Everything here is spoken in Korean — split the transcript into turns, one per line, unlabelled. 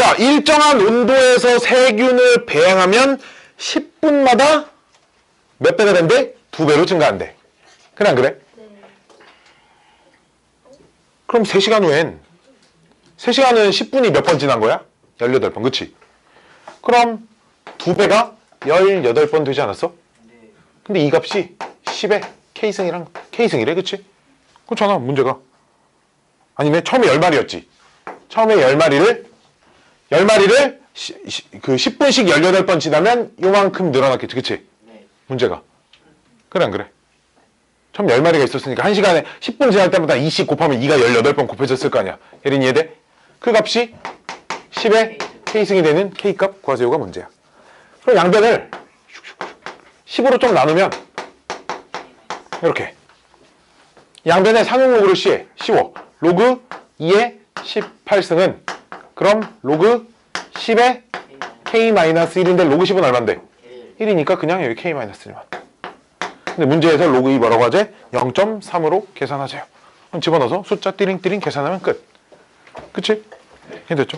자, 일정한 온도에서 세균을 배양하면 10분마다 몇 배가 된대? 두 배로 증가한대. 그래, 안 그래? 그럼 3시간 후엔 3시간 은 10분이 몇 번 지난 거야? 18번, 그치? 그럼 두 배가 18번 되지 않았어? 근데 이 값이 10에 K승이랑 K승이래, 그치? 그렇잖아, 문제가. 아니네, 처음에 10마리였지. 처음에 10마리를, 10마리를 그 10분씩 18번 지나면 요만큼 늘어났겠지, 그치?
네.
문제가. 그래, 안 그래? 처음 10마리가 있었으니까 1시간에 10분 지날 때마다 2씩 곱하면 2가 18번 곱해졌을 거 아니야. 혜린이 이해돼? 그 값이 10에 K승이 되는 K값 구하세요가 문제야. 그럼 양변을 10으로 좀 나누면 이렇게 양변의 상용로그를 시해 쉬워 로그 2의 18승은 그럼 로그 10의 K-1인데 로그 10은 얼만데? 1이니까 그냥 여기 K-1만 근데 문제에서 로그 2 뭐라고 하재? 0.3으로 계산하세요 그럼 집어넣어서 숫자 띠링띠링 계산하면 끝 그치? 이해 됐죠?